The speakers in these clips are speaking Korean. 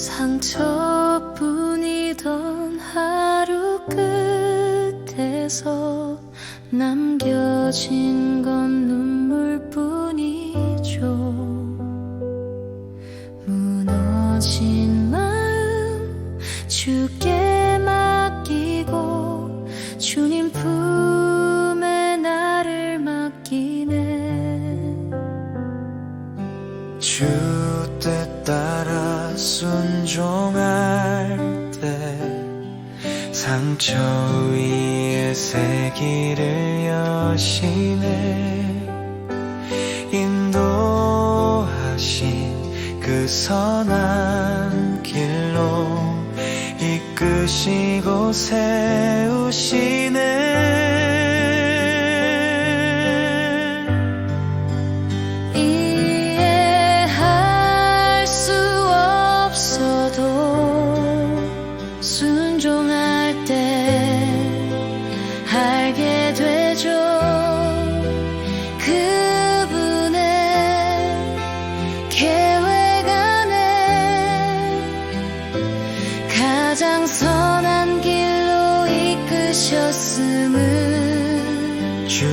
상처뿐이던 하루 끝에서 남겨진 건 눈물뿐이죠. 무너진 마음 주께 맡기고 주님 품에 나를 맡기네. 주 순종할 때 상처 위에 새 길을 여시네. 인도하신 그 선한 길로 이끄시고 세우시네 가장 선한 길로 이끄셨음을. 주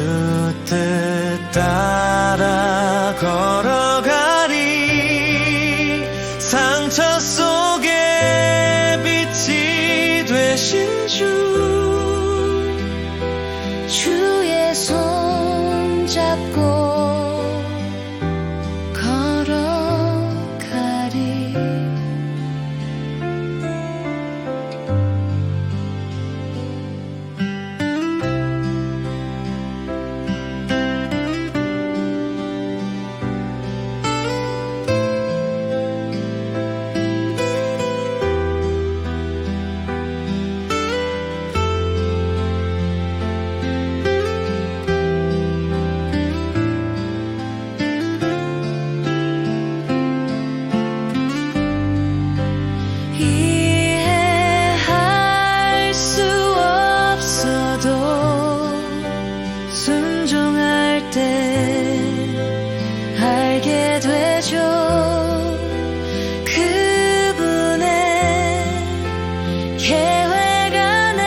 뜻 따라 걸어 되죠 그분의 계획 안에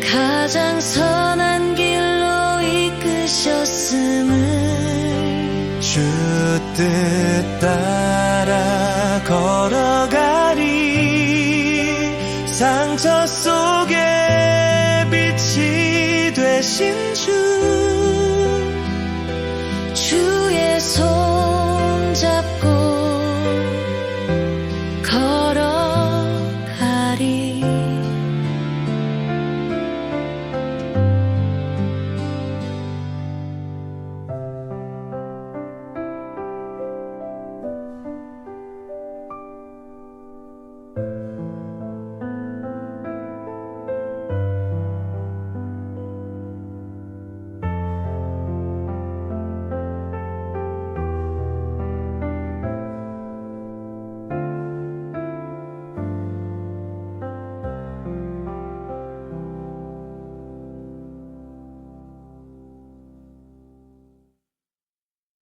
가장 선한 길로 이끄셨음을 주 뜻 따라 걸어가리 상처 속에 빛이 되신 주. 손